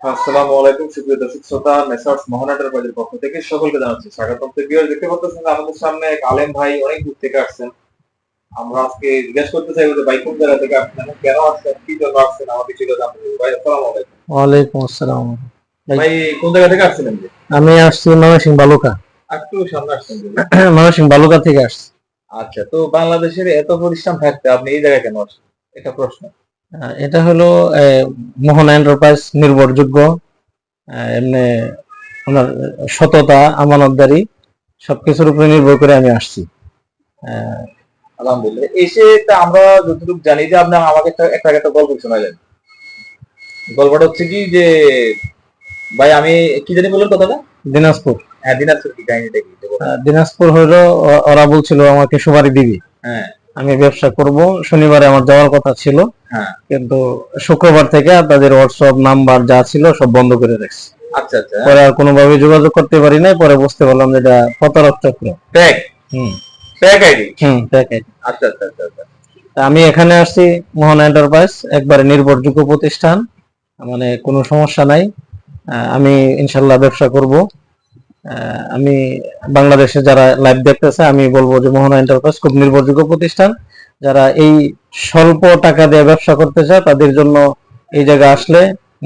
আসসালামু আলাইকুম সুপ্রিয় দর্শক শ্রোতা মেসার্স মোহনাটার বাজার পক্ষ থেকে সকলকে জানাচ্ছি স্বাগতম। তো ভিউয়ার দেখতে পাচ্ছেন আমাদের সামনে এক আলেম ভাই অনেক দূর থেকে আসছেন। আমরা আজকে জিজ্ঞেস করতে চাইব যে ভাই কোন জায়গা থেকে আসছেন? কেন আসছেন? কি জন্য আসছেন? আমাকে ছিল জানতে ভাই আসসালামু আলাইকুম। ওয়ালাইকুম আসসালাম। ভাই- কোন জায়গা থেকে আসছিলেন আমি আসছি ময়মনসিং বালুকা। একটু সামনে আসছেন। ময়মনসিং বালুকা থেকে আসছি। আচ্ছা তো বাংলাদেশের এত প্রতিষ্ঠান থাকতে আপনি এই জায়গায় কেন আসছেন? এটা প্রশ্ন। এটা হলো মোহনা এন্টারপ্রাইজ নির্ভরযোগ্য এমনি ওনার সততা আমানতদারি সবকিছুর উপরে নির্ভর করে আমি আসছি। আলহামদুলিল্লাহ। এসে আমরা যতটুকু জানি যে আপনি আমাকে একটা একটা একটা গল্প শোনালেন। গল্পটা হচ্ছে কি যে ভাই আমি কি জানি বললেন কথাটা? দিনাজপুর। হ্যাঁ দিনাজপুর কি কাহিনীটা কি? দিনাজপুর হলো ওরা বলছিল আমাকে সুপারি দিবি হ্যাঁ। আমি ব্যবসা করব। শনিবারে আমার যাওয়ার কথা ছিল। হ্যাঁ। কিন্তু শুক্রবার থেকে তাদের হোয়াটসঅ্যাপ নাম্বার যা ছিল সব বন্ধ করে রাখছি। আচ্ছা আচ্ছা। পরে আর কোনোভাবে যোগাযোগ করতে পারি নাই। পরে বুঝতে পারলাম যে এটা প্রতারক চক্র। ট্যাগ হুম। ট্যাগ আইডি হুম দেখেন আচ্ছা আচ্ছা আচ্ছা আচ্ছা। আমি এখানে আসছি মোহন এন্টারপ্রাইজ একবারে নির্ভরযোগ্য প্রতিষ্ঠান। মানে কোনো সমস্যা নাই। আমি ইনশাল্লাহ ব্যবসা করব। আমি বাংলাদেশে যারা লাইভ দেখতেছে আমি বলব যে মোহনা এন্টারপ্রাইজ খুব নির্ভরযোগ্য প্রতিষ্ঠান। যারা এই স্বল্প টাকা দিয়ে ব্যবসা করতে চায় তাদের জন্য এই জায়গায় আসলে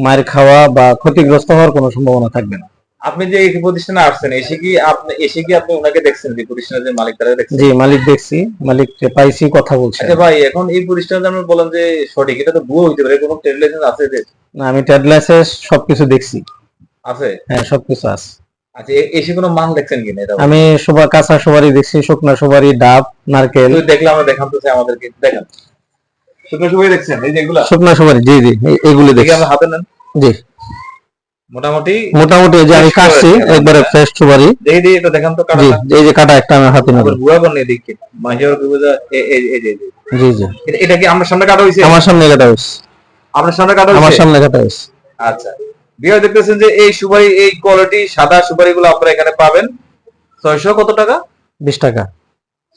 মায়ের খাওয়া বা ক্ষতিগ্রস্ত হওয়ার কোনো সম্ভাবনা থাকবে না। আপনি যে এই প্রতিষ্ঠানে আসছেন এসে কি আপনি এসে কি আপনি ওনাকে দেখছেন যে প্রতিষ্ঠানের যে মালিক তারা দেখছেন? জি মালিক দেখছি। মালিককে পাইছি কথা বলছি। আচ্ছা ভাই এখন এই প্রতিষ্ঠানে আপনি বলেন যে সঠিক এটা তো ভুয়ো হইতে পারে কোনো ট্রেড লাইসেন্স আছে যে? না, আমি ট্রেড লাইসেন্স সবকিছু দেখছি। আছে? হ্যাঁ সবকিছু আছে। আচ্ছা এসে কোনো মান দেখছেন কিনা এটা আমি কাঁচা সুপারি দেখছি শুকনা সুপারি ডাব নারকেল। তুই দেখলে আমরা দেখান তো আমাদেরকে দেখান। শুকনো সুপারি দেখছেন? এই যেগুলা শুকনা সুপারি জি জি এ- এগুলি দেখি আমরা হাতে নেন। জি। মোটামুটি মোটামুটি এই যে আমি কাটছি একবারে ফ্রেশ সুপারি। দেখি দেখি এটা দেখান তো জি কাটা এই যে কাটা একটা আমার হাতে নেব। আবার দেখি মাহিয়ার এই যে। জি জি। এটা- এটা কি আমার সামনে কাটা হয়েছে আমার সামনে কাটা হয়েছে আপনার সামনে কাটা আমার হয়েছে সামনে কাটা হয়েছে আচ্ছা। বিহার দেখতেছেন যে এই সুপারি এই কোয়ালিটি সাদা সুপারি গুলো আপনারা এখানে পাবেন। ছয়শো কত টাকা? বিশ টাকা।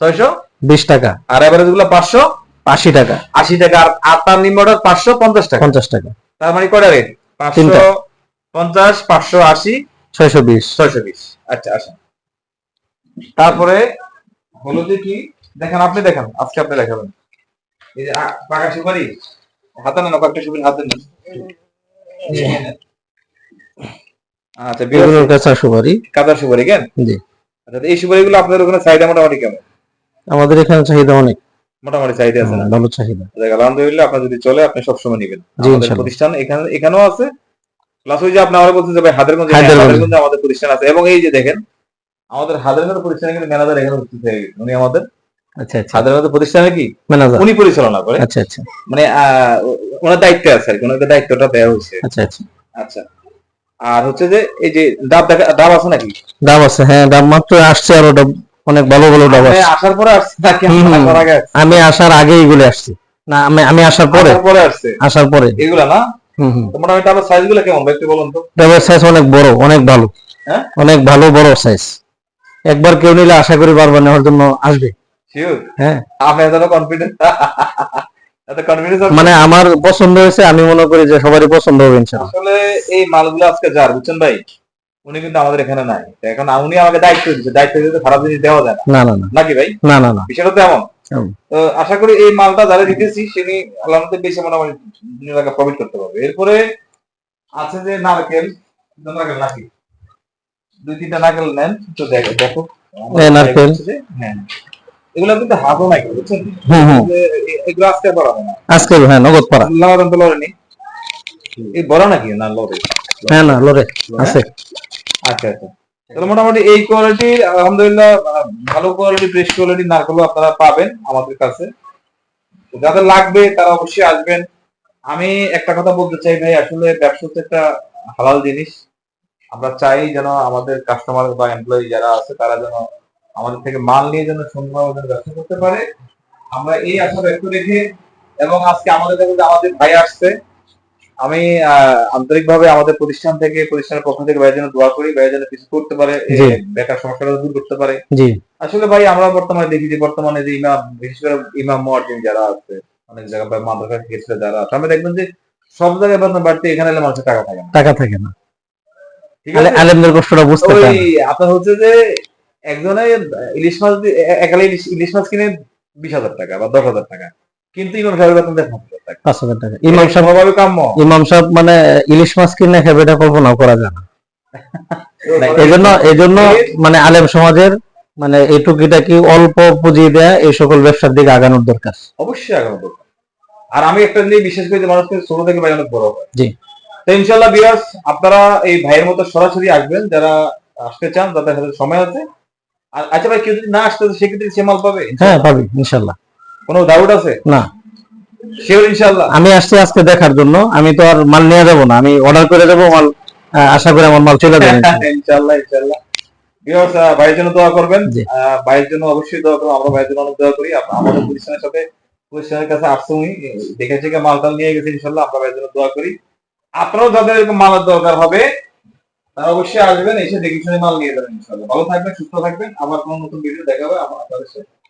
ছয়শো? বিশ টাকা। আর এভারেজগুলো পাঁচশো? আশি টাকা। আশি টাকা। আর আর তার নিম্ন অর্ডার পাঁচশো পঞ্চাশ টাকা। পঞ্চাশ টাকা। তার মানে কয়টা রেট পাঁচশো। পঞ্চাশ পাঁচশো আশি? ছয়শো বিশ। ছয়শো বিশ। আচ্ছা আসেন তারপরে হলো যে কি? দেখেন আপনি দেখান। আজকে আপনি দেখাবেন। এই যে পাকা সুপারি। হাতে নেন কয়েকটা সুপারি হাতে নেন। আচ্ছা এগুলো কাঁচা সুপারি। কাদা সুপারি কেন? জি। আচ্ছা এই সুপারিগুলো আপনাদের ওখানে চাহিদা মোটামুটি কেমন? আমাদের এখানে চাহিদা অনেক। মোটামুটি চাহিদা আছে না? ভালো চাহিদা। আলহামদুলিল্লাহ আপনার যদি চলে আপনি সবসময় নেবেন। আমাদের প্রতিষ্ঠান এখানে এখানেও আছে। প্লাস ওই যে আপনি আমরা বলছেন যে ভাই হাজারগঞ্জে হায়দ্রাবাদে। হাজারগঞ্জে আমাদের প্রতিষ্ঠান আছে। এবং এই যে দেখেন আমাদের হাজারগঞ্জ প্রতিষ্ঠানে কিন্তু ম্যানেজার এখানে উপস্থিত হয়ে গেছে। উনি আমাদের আচ্ছা আচ্ছা। হাজারগঞ্জ প্রতিষ্ঠানে কি? ম্যানেজার। উনি পরিচালনা করে। আচ্ছা আচ্ছা। মানে ওনার দায়িত্বে আছে আর কি। ওনাকে দায়িত্বটা দেওয়া হয়েছে। আচ্ছা আচ্ছা। আচ্ছা। আর হচ্ছে যে এই যে ডাব ডাব আছে নাকি? ডাব আছে হ্যাঁ ডাব মাত্র আসছে আর ওটা অনেক ভালো ভালো ডাব আছে। আসার পরে আসছে নাকি? আমি আসার আগে এগুলো আসছি। না আমি আমি আসার পরে। পরে আসছে? আসার পরে। এগুলা না? মোটামুটি ডাবের সাইজগুলো কেমন? একটু বলুন তো। ডাবের সাইজ অনেক বড় অনেক ভালো। হ্যাঁ? অনেক ভালো বড় সাইজ একবার কেউ নিলে আশা করি বারবার নেওয়ার জন্য আসবে। হ্যাঁ। আপনি এত কনফিডেন্স মানে আমার পছন্দ হয়েছে আমি মনে করি যে সবারই পছন্দ হবে ইনশাআল্লাহ। আসলে এই মালগুলো আজকে যার বুঝছেন ভাই? উনি কিন্তু আমাদের এখানে নাই। এখন উনি আমাকে দায়িত্ব দিচ্ছে দায়িত্ব দিতে খারাপ জিনিস দেওয়া যায় না। না না নাকি ভাই? না না না। বিষয়টা তো এমন। তো আশা করি এই মালটা যারা দিতেছি তিনি আল্লাহতে বেশি মোটামুটি দুনিয়া টাকা প্রফিট করতে পারবে। এরপরে আছে যে নারকেল। নারকেল নাকি? দুই তিনটা নারকেল নেন। তো দেখো। দেখো নারকেল। হ্যাঁ। এগুলো কিন্তু নাই বুঝছেন? এগুলো আজকে হয় না। আজকে হ্যাঁ নগদ পাড়া। লাগাতাম তো লড়েনি। এই বড় নাকি? না লড়ে। হ্যাঁ না লড়ে। আছে। আচ্ছা আচ্ছা। তাহলে মোটামুটি এই কোয়ালিটির আলহামদুলিল্লাহ ভালো কোয়ালিটি ফ্রেশ কোয়ালিটির নারকেল আপনারা পাবেন আমাদের কাছে। যাদের লাগবে তারা অবশ্যই আসবেন। আমি একটা কথা বলতে চাই ভাই আসলে ব্যবসা হচ্ছে একটা হালাল জিনিস। আমরা চাই যেন আমাদের কাস্টমার বা এমপ্লয়ি যারা আছে তারা যেন আমাদের থেকে মাল নিয়ে যেন সুন্দরভাবে যেন ব্যবসা করতে পারে। আমরা এই আশা ব্যক্ত রেখে এবং আজকে আমাদের কাছে আমাদের ভাই আসছে। আমি আন্তরিকভাবে আমাদের প্রতিষ্ঠান থেকে প্রতিষ্ঠানের পক্ষ থেকে ভাইয়ের জন্য দোয়া করি। ভাইয়ের জন্য কিছু করতে পারে বেকার সমস্যাটা দূর করতে পারে। আসলে ভাই আমরা বর্তমানে দেখি যে বর্তমানে যে ইমাম বিশেষ করে ইমাম মুয়াজ্জিন যারা আছে অনেক জায়গায় বা মাদ্রাসা ক্ষেত্রে যারা আছে আমরা দেখবেন যে সব জায়গায় বেতন বাড়তে এখানে এলে মানুষের টাকা থাকে না। টাকা থাকে না। ঠিক আছে? আলেমদের কষ্টটা বুঝতে আপনার হচ্ছে যে একজনে ইলিশ মাছ একালে ইলিশ মাছ কিনে বিশ হাজার টাকা বা দশ হাজার টাকা। কিন্তু ইমাম সাহেবের বেতন দেয় পাঁচ হাজার টাকা। ইমাম সাহেব কাম্য। ইমাম সাহেব মানে ইলিশ মাছ কিনে খাবে এটা কল্পনাও করা যায় না। এই জন্য এই জন্য মানে আলেম সমাজের মানে এই টুকিটাকি অল্প পুঁজি দেয়া এই সকল ব্যবসার দিকে আগানোর দরকার। অবশ্যই আগানো দরকার। আর আমি একটা জিনিস বিশ্বাস করি মানুষকে ছোট থেকে ভাই অনেক বড় হয়। জি। তো ইনশাল্লাহ আপনারা এই ভাইয়ের মতো সরাসরি আসবেন যারা আসতে চান যাদের হাতে সময় আছে আচ্ছা ভাই কেউ যদি না আসতে সেক্ষেত্রে সে মাল পাবে? হ্যাঁ পাবি ইনশাল্লাহ। কোনো ডাউট আছে? না। শিওর ইনশাল্লাহ। আমি আসছি আজকে দেখার জন্য। আমি তো আর মাল নিয়ে যাব না। আমি অর্ডার করে দেবো মাল। আশা করি আমার মাল চলে যাবে। ইনশাল্লাহ ইনশাল্লাহ। ভাইয়ের জন্য দোয়া করবেন। ভাইয়ের জন্য অবশ্যই দোয়া করব আমরা ভাইয়ের জন্য অনেক দোয়া করি। আমাদের প্রতিষ্ঠানের সাথে প্রতিষ্ঠানের কাছে আসছে উনি দেখে থেকে মাল টাল নিয়ে গেছে ইনশাল্লাহ আমরা ভাইয়ের জন্য দোয়া করি। আপনারাও যাদের এরকম মালের দরকার হবে অবশ্যই আসবেন এসে দেখে শুনে মাল নিয়ে যাবেন ইনশাল্লাহ ভালো থাকবেন, সুস্থ থাকবেন। আবার কোনো নতুন ভিডিও দেখাবে আপনাদের সাথে।